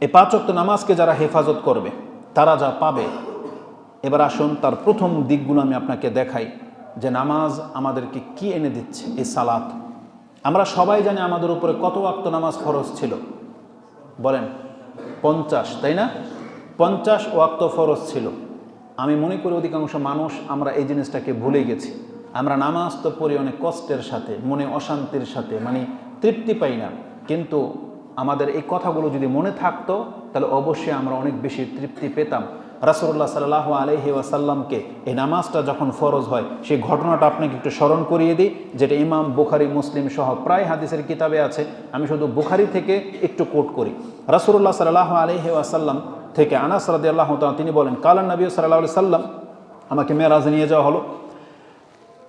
এই পাঁচ অক্ত নামাজকে যারা হেফাজত করবে, তারা যা পাবে। এবার আসুন তার প্রথম দিকগুলো আমি আপনাকে দেখাই, যে নামাজ আমাদেরকে কি এনে দিচ্ছে এই সালাত। আমরা সবাই জানি আমাদের উপরে কত ওয়াক্ত নামাজ ফরজ ছিল। বলেন, পঞ্চাশ, তাই না? পঞ্চাশ ওয়াক্ত ফরজ ছিল। আমি মনে করি অধিকাংশ মানুষ আমরা এই জিনিসটাকে ভুলে গেছি। আমরা নামাজ তো পড়ি অনেক কষ্টের সাথে, মনে অশান্তির সাথে মানে তৃপ্তি পাই না। কিন্তু আমাদের এই কথাগুলো যদি মনে থাকতো, তাহলে অবশ্যই আমরা অনেক বেশি তৃপ্তি পেতাম। রাসুল্লাহ সাল্লাহ আলহি ওয়াসাল্লামকে এই নামাজটা যখন ফরজ হয়, সেই ঘটনাটা আপনাকে একটু স্মরণ করিয়ে দিই, যেটা ইমাম বুখারি, মুসলিম সহ প্রায় হাদিসের কিতাবে আছে। আমি শুধু বুখারি থেকে একটু কোট করি। রাসুল্লাহ সাল্লাহ আলহি ওয়াসাল্লাম থেকে আনাস রাদি আল্লাহ তিনি বলেন কালান নবী সাল্লাহ সাল্লাম আমাকে মেয়েরাজে নিয়ে যাওয়া হলো।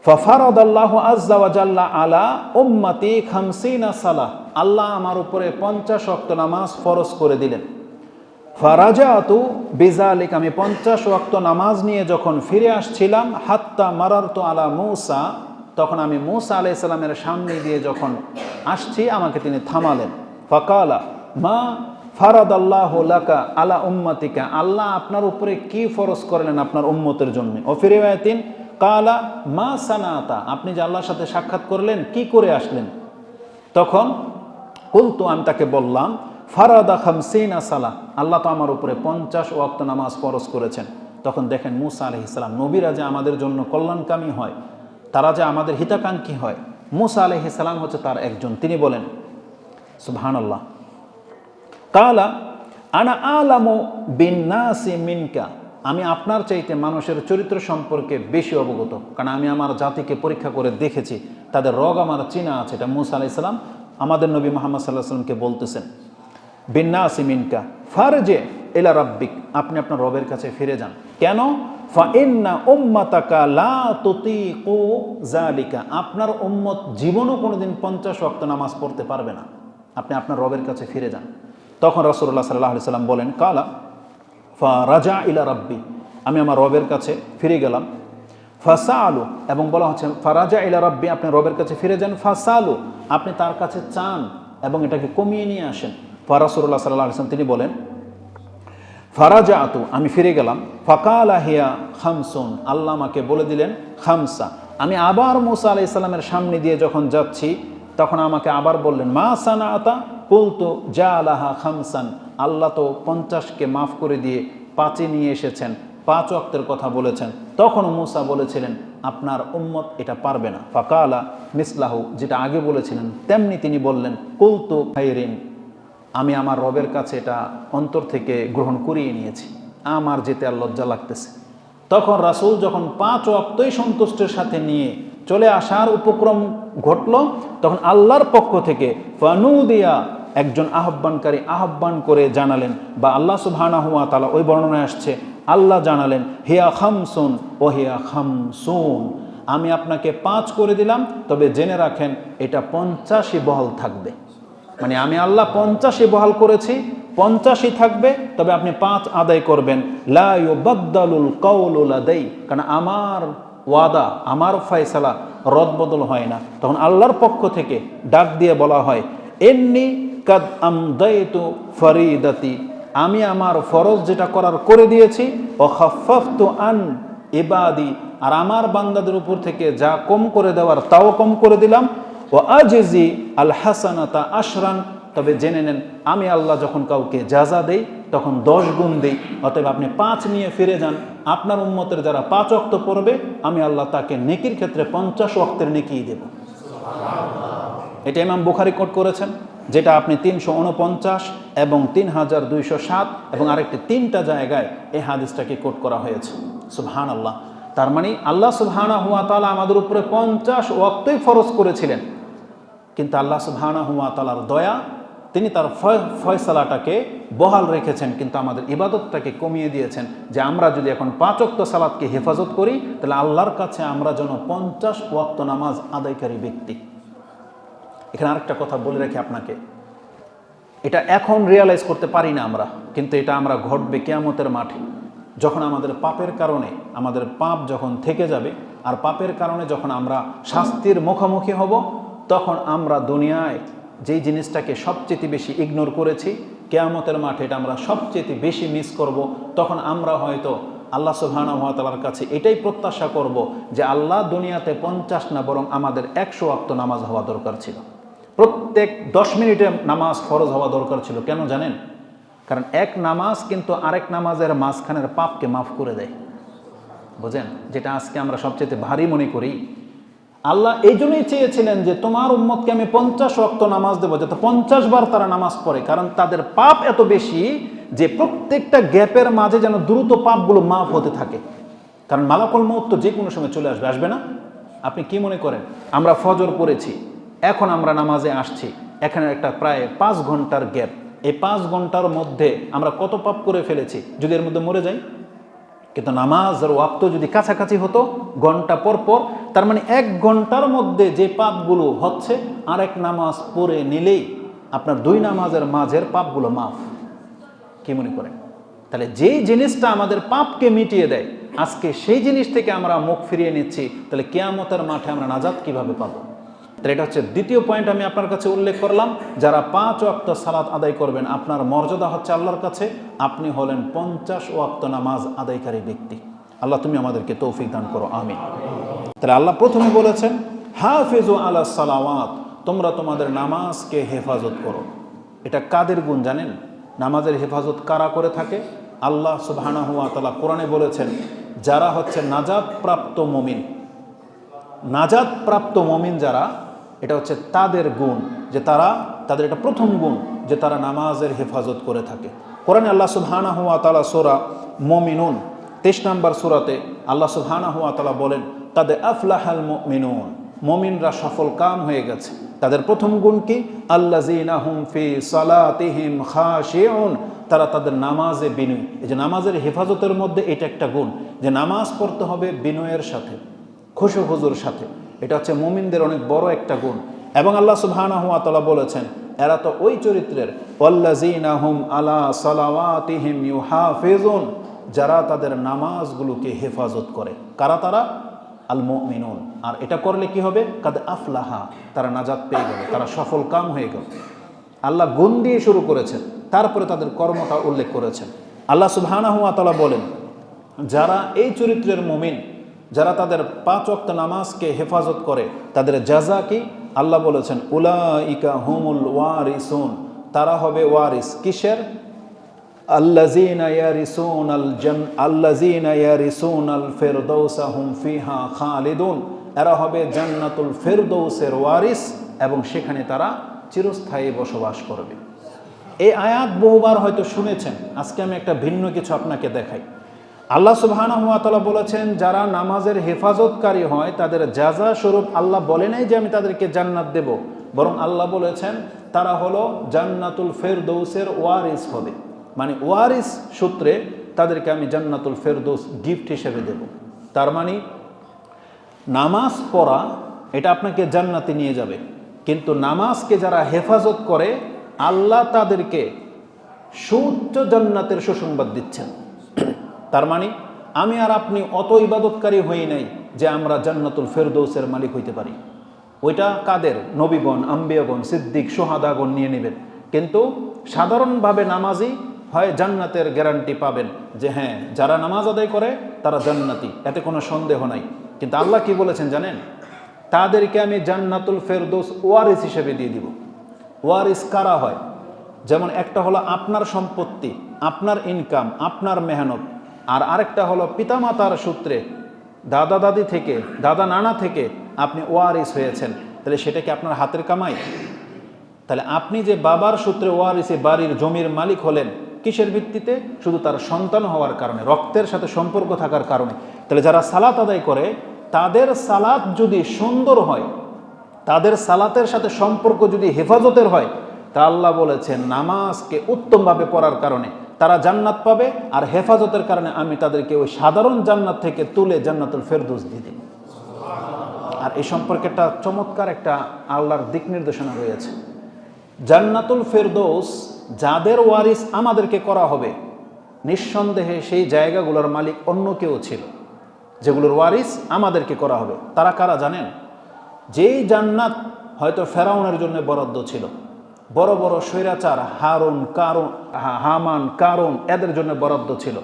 ফফারদ আল্লাহ আজ্লা আলা উম্মাতি খামসিনা সালাহ। আল্লাহ আমার উপরে পঞ্চাশ অক্ত নামাজ ফরজ করে দিলেন। ফারাজা আতু বিজালিক আমি পঞ্চাশ ওয়াক্ত নামাজ নিয়ে যখন ফিরে আসছিলাম, হাত্তা মারার তো আলা মৌসা, তখন আমি মৌসা আলাইসাল্লামের সামনে দিয়ে যখন আসছি, আমাকে তিনি থামালেন। ফকালা, মা ফারাদ আল্লাহ লাকা আলা উম্মাতিকা, আল্লাহ আপনার উপরে কি ফরজ করলেন আপনার উম্মতের জন্য? ও ফিরিবায়তিন কালা, মা সানাতা, আপনি যে আল্লাহর সাথে সাক্ষাৎ করলেন, কি করে আসলেন? তখন কুলতু, আমি তাকে বললাম, ফারাদা খামসিনা সালা আল্লাহ তো আমার উপরে পঞ্চাশ ওয়াক্ত নামাজ ফরজ করেছেন। তখন দেখেন মুসা আলহ ইসলাম নবীরা যে আমাদের জন্য কল্যাণকামী হয়, তারা যে আমাদের হিতাকাঙ্ক্ষী হয়। মুসা আলহ ইসলাম হচ্ছে তার একজন। তিনি বলেন, সুবহানাল্লাহ। কালা, আনা আলামো বিন্নাসি মিনকা। আমি আপনার চাইতে মানুষের চরিত্র সম্পর্কে বেশি অবগত, কারণ আমি আমার জাতিকে পরীক্ষা করে দেখেছি, তাদের রগ আমার চিনা আছে। এটা মুসা আলাইসাল্লাম আমাদের নবী মোহাম্মদ সাল্লাহ সাল্লামকে বলতেছেন, বিন্নাসি মিনকা, ফারজে এলা রাব্বিক, আপনি আপনার রবের কাছে ফিরে যান। কেন? জালিকা আপনার উম্মত জীবনও কোনোদিন পঞ্চাশ ওয়াক্ত নামাজ পড়তে পারবে না। আপনি আপনার রবের কাছে ফিরে যান। তখন রাসূলুল্লাহ সাল্লাল্লাহু আলাইহি সাল্লাম বলেন, কালা, ফা রাজা ইলা রাব্বি, আমি আমার রবের কাছে ফিরে গেলাম। ফাসা আলু এবং বলা হচ্ছে ফারাজা ইলা রব্বি, আপনি রবের কাছে ফিরে যান। ফাসা আলু আপনি তার কাছে চান এবং এটাকে কমিয়ে নিয়ে আসেন। ফারাসুল্লাহ সাল্লাহ আসলাম তিনি বলেন ফারাজা আতু আমি ফিরে গেলাম। ফাকাল আহিয়া খামসুন, আল্লাহ আমাকে বলে দিলেন, খামসা। আমি আবার মুসা আলাহ ইসলামের সামনে দিয়ে যখন যাচ্ছি, তখন আমাকে আবার বললেন, মা সানা আতা কুলতু জা আলাহা খামসান। আল্লাহ তো পঞ্চাশকে মাফ করে দিয়ে পাঁচে নিয়ে এসেছেন, পাঁচ অক্তের কথা বলেছেন। তখন মুসা বলেছিলেন আপনার উম্মত এটা পারবে না। ফাকালা মিসলাহু, যেটা আগে বলেছিলেন, তেমনি তিনি বললেন, কুলতু খাইরিন, আমি আমার রবের কাছে এটা অন্তর থেকে গ্রহণ করিয়ে নিয়েছি। আমার যেতে আর লজ্জা লাগতেছে। তখন রাসূল যখন পাঁচ অক্তই সন্তুষ্টের সাথে নিয়ে চলে আসার উপক্রম ঘটল, তখন আল্লাহর পক্ষ থেকে ফানু ফানুদিয়া একজন আহ্বানকারী আহ্বান করে জানালেন, বা আল্লাহ সুবহানা হুয়া তালা ওই বর্ণনায় আসছে আল্লাহ জানালেন, হিয়া খামসুন ও হিয়া খামসুন। আমি আপনাকে পাঁচ করে দিলাম, তবে জেনে রাখেন, এটা পঞ্চাশই বহাল থাকবে। মানে আমি আল্লাহ পঞ্চাশে বহাল করেছি, পঞ্চাশই থাকবে, তবে আপনি পাঁচ আদায় করবেন। লাউবাদ্দালুল কৌলুল আদাই কারণ আমার ওয়াদা, আমার ফয়সালা রদবদল হয় না। তখন আল্লাহর পক্ষ থেকে ডাক দিয়ে বলা হয়, এমনি কাদ আমদাইতু ফরিদাতি আমি আমার ফরজ যেটা করার করে দিয়েছি ও খাফাফতু আন ইবাদি, আর আমার বান্দাদের উপর থেকে যা কম করে দেওয়ার তাও কম করে দিলাম ও আজেজি আল হাসানাতা আশরান, তবে জেনে নেন, আমি আল্লাহ যখন কাউকে যাজা দেই, তখন দশ গুণ দিই, অতএব আপনি পাঁচ নিয়ে ফিরে যান। আপনার উম্মতের যারা পাঁচ অক্ত পড়বে, আমি আল্লাহ তাকে নেকির ক্ষেত্রে পঞ্চাশ অক্তের নেকিয়ে দেব। এটা ইমাম বুখারি কোট করেছেন। যেটা আপনি তিনশো উনপঞ্চাশ এবং তিন হাজার দুইশো সাত এবং আরেকটি তিনটা জায়গায় এই হাদিসটাকে কোট করা হয়েছে। সুবহান আল্লাহ তার মানে আল্লাহ সুবহানা হুয়া তালা আমাদের উপরে পঞ্চাশ ওয়াক্তই ফরজ করেছিলেন। কিন্তু আল্লাহ সুবহানা হুয়া তালার দয়া, তিনি তার ফয়সালাটাকে বহাল রেখেছেন, কিন্তু আমাদের ইবাদতটাকে কমিয়ে দিয়েছেন যে আমরা যদি এখন পাঁচ অক্ত সালাদকে হেফাজত করি, তাহলে আল্লাহর কাছে আমরা যেন পঞ্চাশ ওয়াক্ত নামাজ আদায়কারী ব্যক্তি। এখানে আরেকটা কথা বলে রাখি আপনাকে। এটা এখন রিয়ালাইজ করতে পারি না আমরা, কিন্তু এটা আমরা ঘটবে কেয়ামতের মাঠে। যখন আমাদের পাপের কারণে, আমাদের পাপ যখন থেকে যাবে, আর পাপের কারণে যখন আমরা শাস্তির মুখোমুখি হব, তখন আমরা দুনিয়ায় যেই জিনিসটাকে সবচেয়ে বেশি ইগনোর করেছি, কেয়ামতের মাঠে এটা আমরা সবচেয়ে বেশি মিস করব, তখন আমরা হয়তো আল্লাহ সুবাহানার কাছে এটাই প্রত্যাশা করব যে আল্লাহ দুনিয়াতে পঞ্চাশ না, বরং আমাদের একশো অক্ত নামাজ হওয়া দরকার ছিল। প্রত্যেক দশ মিনিটে নামাজ ফরজ হওয়া দরকার ছিল। কেন জানেন? কারণ এক নামাজ কিন্তু আরেক নামাজের মাঝখানের পাপকে মাফ করে দেয়। বুঝেন? যেটা আজকে আমরা সবচেয়ে ভারী মনে করি। আল্লাহ এই জন্যই চেয়েছিলেন যে তোমার উম্মতকে আমি পঞ্চাশ রক্ত নামাজ দেবো, যাতে পঞ্চাশ বার তারা নামাজ পড়ে। কারণ তাদের পাপ এত বেশি যে প্রত্যেকটা গ্যাপের মাঝে যেন দ্রুত পাপগুলো মাফ হতে থাকে। কারণ মালাকল মৌত যে কোনো সময় চলে আসবে। আসবে না? আপনি কি মনে করেন? আমরা ফজর পড়েছি। এখন আমরা নামাজে আসছি। এখানে একটা প্রায় পাঁচ ঘণ্টার গ্যাপ। এই পাঁচ ঘণ্টার মধ্যে আমরা কত পাপ করে ফেলেছি? যদি এর মধ্যে মরে যাই? কিন্তু নামাজ আর ওয়াক্ত যদি কাছাকাছি হতো, ঘণ্টা পর পর, তার মানে এক ঘণ্টার মধ্যে যে পাপগুলো হচ্ছে আর এক নামাজ পড়ে নিলেই আপনার দুই নামাজের মাঝের পাপগুলো মাফ। কি মনে করেন? তাহলে যেই জিনিসটা আমাদের পাপকে মিটিয়ে দেয়, আজকে সেই জিনিস থেকে আমরা মুখ ফিরিয়ে নিচ্ছি, তাহলে কেয়ামতের মাঠে আমরা নাজাদ কীভাবে পাবো? তাহলে এটা হচ্ছে দ্বিতীয় পয়েন্ট আমি আপনার কাছে উল্লেখ করলাম। যারা পাঁচ ওয়াক্ত সালাত আদায় করবেন, আপনার মর্যাদা হচ্ছে আল্লাহর কাছে। আপনি হলেন পঞ্চাশ ওয়াক্ত নামাজ আদায়কারী ব্যক্তি। আল্লাহ তুমি আমাদেরকে তৌফিক দান করো আমি তাহলে আল্লাহ প্রথমে বলেছেন, হাফিজু আলা সালাওয়াত, তোমরা তোমাদের নামাজকে হেফাজত করো। এটা কাদের গুণ জানেন? নামাজের হেফাজত কারা করে থাকে? আল্লাহ সুবহানাহু হুয়া তালা কোরআনে বলেছেন, যারা হচ্ছে নাজাদ প্রাপ্ত মমিন। নাজাদ প্রাপ্ত মমিন যারা এটা হচ্ছে তাদের গুণ, যে তারা তাদের এটা প্রথম গুণ, যে তারা নামাজের হেফাজত করে থাকে। কোরআনে আল্লাহ সুবহানা হুয়া তালা সোরা মমিনুন, তেইশ নাম্বার সোরাতে আল্লাহ সুবহানা হুয়া তালা বলেন তাদের আফলাহাল মমিনুন মমিনরা সফল কাম হয়ে গেছে। তাদের প্রথম গুণ কি? আল্লাহ ফি সালাতিহিম খাশিউন, তারা তাদের নামাজে বিনয়। এই যে নামাজের হেফাজতের মধ্যে এটা একটা গুণ, যে নামাজ পড়তে হবে বিনয়ের সাথে খুশু হুজুর সাথে। এটা হচ্ছে মুমিনদের অনেক বড় একটা গুণ। এবং আল্লাহ সুবহানাহু ওয়া তাআলা বলেছেন, এরা তো ওই চরিত্রের, ওয়াল্লাযীনা হুম আলা সালাওয়াতিহিম ইউহাফিজুন যারা তাদের নামাজগুলোকে হেফাজত করে। কারা তারা? আল মুমিনুন আর এটা করলে কি হবে? কাদ আফলাহা, তারা নাজাত পেয়ে গেল, তারা সফল কাম হয়ে গেল। আল্লাহ গুণ দিয়ে শুরু করেছেন, তারপরে তাদের কর্মটা উল্লেখ করেছেন। আল্লাহ সুবহানাহু ওয়া তাআলা বলেন, যারা এই চরিত্রের মুমিন যারা তাদের পাঁচ অক্ত নামাজকে হেফাজত করে, তাদের জাজা কি? আল্লাহ বলেছেন উলা ইকা হুমুল ওয়ারিসুন। তারা হবে ওয়ারিস। কিসের? খালিদুন। এরা হবে জান্নাতুল ফেরদৌসের ওয়ারিস এবং সেখানে তারা চিরস্থায়ী বসবাস করবে। এই আয়াত বহুবার হয়তো শুনেছেন। আজকে আমি একটা ভিন্ন কিছু আপনাকে দেখাই। আল্লাহ সুবাহানহাতালা বলেছেন, যারা নামাজের হেফাজতকারী হয়, তাদের যাজা স্বরূপ আল্লাহ বলে নাই যে আমি তাদেরকে জান্নাত দেব। বরং আল্লাহ বলেছেন, তারা হলো জান্নাতুল ফেরদৌসের ওয়ারিস হবে। মানে ওয়ারিস সূত্রে তাদেরকে আমি জান্নাতুল ফেরদৌস গিফট হিসেবে দেব। তার মানে নামাজ পড়া, এটা আপনাকে জান্নাতে নিয়ে যাবে। কিন্তু নামাজকে যারা হেফাজত করে, আল্লাহ তাদেরকে সুউচ্চ জান্নাতের সুসংবাদ দিচ্ছেন। তার মানে আমি আর আপনি অত ইবাদতকারী হই নাই যে আমরা জান্নাতুল ফেরদৌসের মালিক হইতে পারি। ওইটা কাদের? নবীগণ, আম্বিয়াগণ, সিদ্দিক, সোহাদাগণ নিয়ে নেবেন। কিন্তু সাধারণভাবে নামাজি হয় জান্নাতের গ্যারান্টি পাবেন যে হ্যাঁ যারা নামাজ আদায় করে, তারা জান্নাতি। এতে কোনো সন্দেহ নাই। কিন্তু আল্লাহ কি বলেছেন জানেন? তাদেরকে আমি জান্নাতুল ফেরদৌস ওয়ারিস হিসেবে দিয়ে দিব। ওয়ারিস কারা হয়? যেমন একটা হলো আপনার সম্পত্তি, আপনার ইনকাম আপনার মেহনত। আর আরেকটা হলো পিতামাতার সূত্রে দাদা দাদি থেকে, দাদা নানা থেকে আপনি ওয়ারিস হয়েছেন। তাহলে সেটা কি আপনার হাতের কামাই? তাহলে আপনি যে বাবার সূত্রে ওয়ারিসে বাড়ির জমির মালিক হলেন, কিসের ভিত্তিতে? শুধু তার সন্তান হওয়ার কারণে, রক্তের সাথে সম্পর্ক থাকার কারণে। তাহলে যারা সালাত আদায় করে, তাদের সালাত যদি সুন্দর হয়, তাদের সালাতের সাথে সম্পর্ক যদি হেফাজতের হয়, তা আল্লাহ বলেছেন, নামাজকে উত্তমভাবে পড়ার কারণে। তারা জান্নাত পাবে আর হেফাজতের কারণে আমি তাদেরকে ওই সাধারণ জান্নাত থেকে তুলে জান্নাতুল ফেরদৌস দিয়ে দিই আর এই সম্পর্কে একটা চমৎকার একটা আল্লাহর দিক নির্দেশনা রয়েছে। জান্নাতুল ফেরদৌস যাদের ওয়ারিস আমাদেরকে করা হবে, নিঃসন্দেহে সেই জায়গাগুলোর মালিক অন্য কেউ ছিল, যেগুলোর ওয়ারিস আমাদেরকে করা হবে। তারা কারা জানেন? যেই জান্নাত হয়তো ফেরাউনের জন্য বরাদ্দ ছিল বড় বড় স্বৈরাচার হারুন কারণ হামান কারণ এদের জন্য বরাদ্দ ছিল।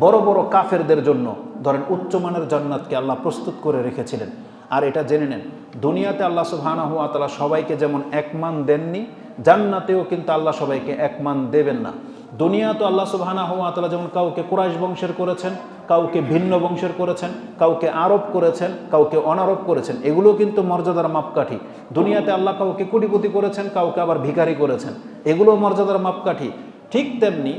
বড় বড় কাফেরদের জন্য, ধরেন উচ্চমানের জান্নাতকে আল্লাহ প্রস্তুত করে রেখেছিলেন। আর এটা জেনে নেন, দুনিয়াতে আল্লাহ সুবহানাহু হুয়া তালা সবাইকে যেমন একমান দেননি, জান্নাতেও কিন্তু আল্লাহ সবাইকে একমান দেবেন না। দুনিয়া তো আল্লাহ সুবহানাহু ওয়া তাআলা যেমন কাউকে কুরাইশ বংশের করেছেন, কাউকে ভিন্ন বংশের করেছেন, কাউকে আরব করেছেন, কাউকে অনারব করেছেন, এগুলো কিন্তু মর্যাদার মাপকাঠি। দুনিয়াতে আল্লাহ কাউকে কোটিপতি করেছেন, কাউকে আবার ভিখারি করেছেন, এগুলো মর্যাদার মাপকাঠি। ঠিক তেমনি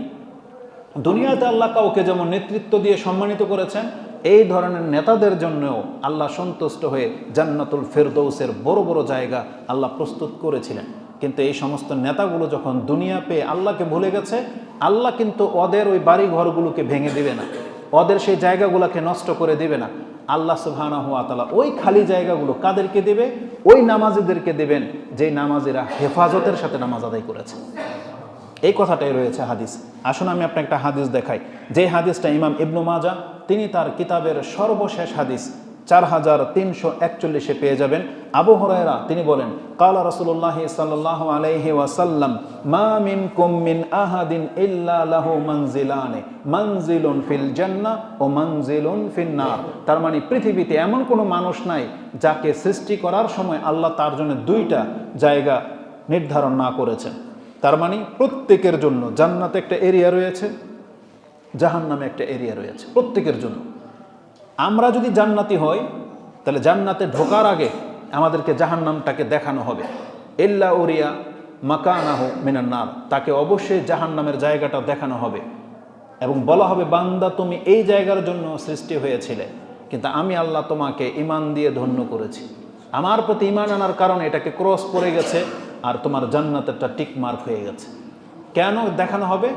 দুনিয়াতে আল্লাহ কাউকে যেমন নেতৃত্ব দিয়ে সম্মানিত করেছেন, এই ধরনের নেতাদের জন্যও আল্লাহ সন্তুষ্ট হয়ে জান্নাতুল ফেরদৌসের বড় বড় জায়গা আল্লাহ প্রস্তুত করেছিলেন। কিন্তু এই সমস্ত নেতাগুলো যখন দুনিয়া পেয়ে আল্লাহকে ভুলে গেছে, আল্লাহ কিন্তু ওদের ওই বাড়ি ঘরগুলোকে ভেঙে দিবে না। ওদের সেই জায়গাগুলোকে নষ্ট করে দিবে না। আল্লাহ সুবহানা হুয়া তালা ওই খালি জায়গাগুলো কাদেরকে দেবে? ওই নামাজিদেরকে দেবেন, যেই নামাজিরা হেফাজতের সাথে নামাজ আদায় করেছে। এই কথাটাই রয়েছে হাদিস। আসুন আমি আপনাকে একটা হাদিস দেখাই। যে হাদিসটা ইমাম ইবনু মাজা তিনি তার কিতাবের সর্বশেষ হাদিস চার হাজার তিনশো একচল্লিশে পেয়ে যাবেন। আবু হরায়রা, তিনি বলেন, কালা রসুল্লাহ সাল্লাহ আলাইহি ওয়াসাল্লাম, মা মিন কুমিন আহাদিন ইল্লা লাহু মানজিলানে ফিল জান্নাহ ও মানজিলুন ফিন নার। তার মানে পৃথিবীতে এমন কোনো মানুষ নাই যাকে সৃষ্টি করার সময় আল্লাহ তার জন্য দুইটা জায়গা নির্ধারণ না করেছেন। তার মানে প্রত্যেকের জন্য জান্নাতে একটা এরিয়া রয়েছে জাহান নামে একটা এরিয়া রয়েছে, প্রত্যেকের জন্য। আমরা যদি জান্নাতি হই, তাহলে জান্নাতে ঢোকার আগে আমাদেরকে জাহান নামটাকে দেখানো হবে। এল্লা ওরিয়া মাকানাহ মিনান্নার তাকে অবশ্যই জাহান নামের জায়গাটা দেখানো হবে। এবং বলা হবে, বান্দা, তুমি এই জায়গার জন্য সৃষ্টি হয়েছিলে। কিন্তু আমি আল্লাহ তোমাকে ইমান দিয়ে ধন্য করেছি। আমার প্রতি ইমান আনার কারণে এটাকে ক্রস পড়ে গেছে আর তোমার জান্নাতেরটা টিক মার্ক হয়ে গেছে। কেন দেখানো হবে?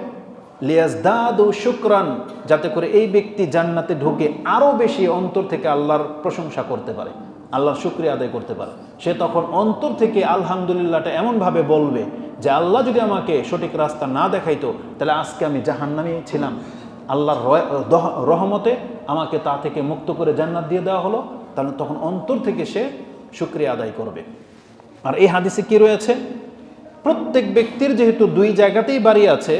শুক্রান, যাতে করে এই ব্যক্তি জান্নাতে ঢুকে আরও বেশি অন্তর থেকে আল্লাহর প্রশংসা করতে পারে, আল্লাহর শুক্রিয়া আদায় করতে পারে। সে তখন অন্তর থেকে আলহামদুলিল্লাহটা এমনভাবে বলবে যে, আল্লাহ যদি আমাকে সঠিক রাস্তা না দেখাইতো, তাহলে আজকে আমি জাহান্নামে ছিলাম। আল্লাহর রহমতে আমাকে তা থেকে মুক্ত করে জান্নাত দিয়ে দেওয়া হলো। তাহলে তখন অন্তর থেকে সে শুক্রিয়া আদায় করবে। আর এই হাদিসে কি রয়েছে? প্রত্যেক ব্যক্তির যেহেতু দুই জায়গাতেই বাড়ি আছে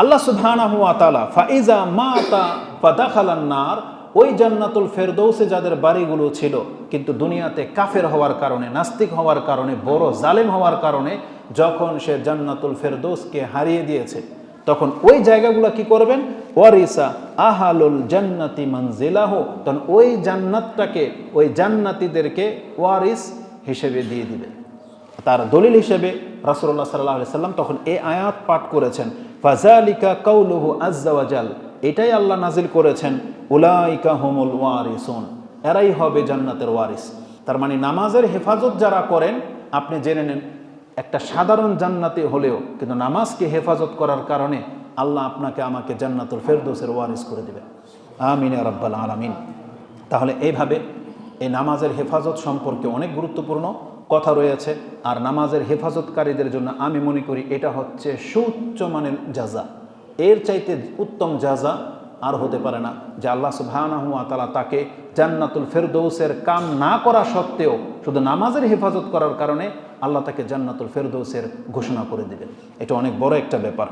আল্লাহ সুবহানাহু ওয়া তাআলা, ফাইজা মাতা ফাদাখালান নার, ওই জান্নাতুল ফেরদৌসে যাদের বাড়িগুলো ছিল, কিন্তু দুনিয়াতে কাফের হওয়ার কারণে, নাস্তিক হওয়ার কারণে, বড় জালেম হওয়ার কারণে, যখন সে জান্নাতুল ফেরদৌসকে হারিয়ে দিয়েছে, তখন ওই জায়গাগুলো কি করবেন? ওয়ারিসা আহালুল জান্নাতি মানজিলাহ, তখন ওই জান্নাতটাকে, ওই জান্নাতীদেরকে ওয়ারিস হিসেবে দিয়ে দিবেন। তার দলিল হিসেবে রাসুল্লাহ সাল্লাহ সাল্লাম তখন এ আয়াত পাঠ করেছেন ফাজালিকা কৌলুহু আজ্জাওয়াজাল এটাই আল্লাহ নাজিল করেছেন, উলাইকা হুমুল ওয়ারিসুন, এরাই হবে জান্নাতের ওয়ারিস। তার মানে নামাজের হেফাজত যারা করেন, আপনি জেনে নেন, একটা সাধারণ জান্নাতে হলেও, কিন্তু নামাজকে হেফাজত করার কারণে আল্লাহ আপনাকে আমাকে জান্নাতুল ফেরদৌসের ওয়ারিস করে দেবে। আমিন রাব্বাল আলামিন। তাহলে এইভাবে এই নামাজের হেফাজত সম্পর্কে অনেক গুরুত্বপূর্ণ। কথা রয়েছে, আর নামাজের হেফাজতকারীদের জন্য আমি মনে করি এটা হচ্ছে সুউচ্চ মানের যাজা এর চাইতে উত্তম যাজা আর হতে পারে না, যে আল্লাহ ওয়া তাআলা তাকে জান্নাতুল ফেরদৌসের কাম না করা সত্ত্বেও শুধু নামাজের হেফাজত করার কারণে আল্লাহ তাকে জান্নাতুল ফেরদৌসের ঘোষণা করে দিবেন এটা অনেক বড় একটা ব্যাপার।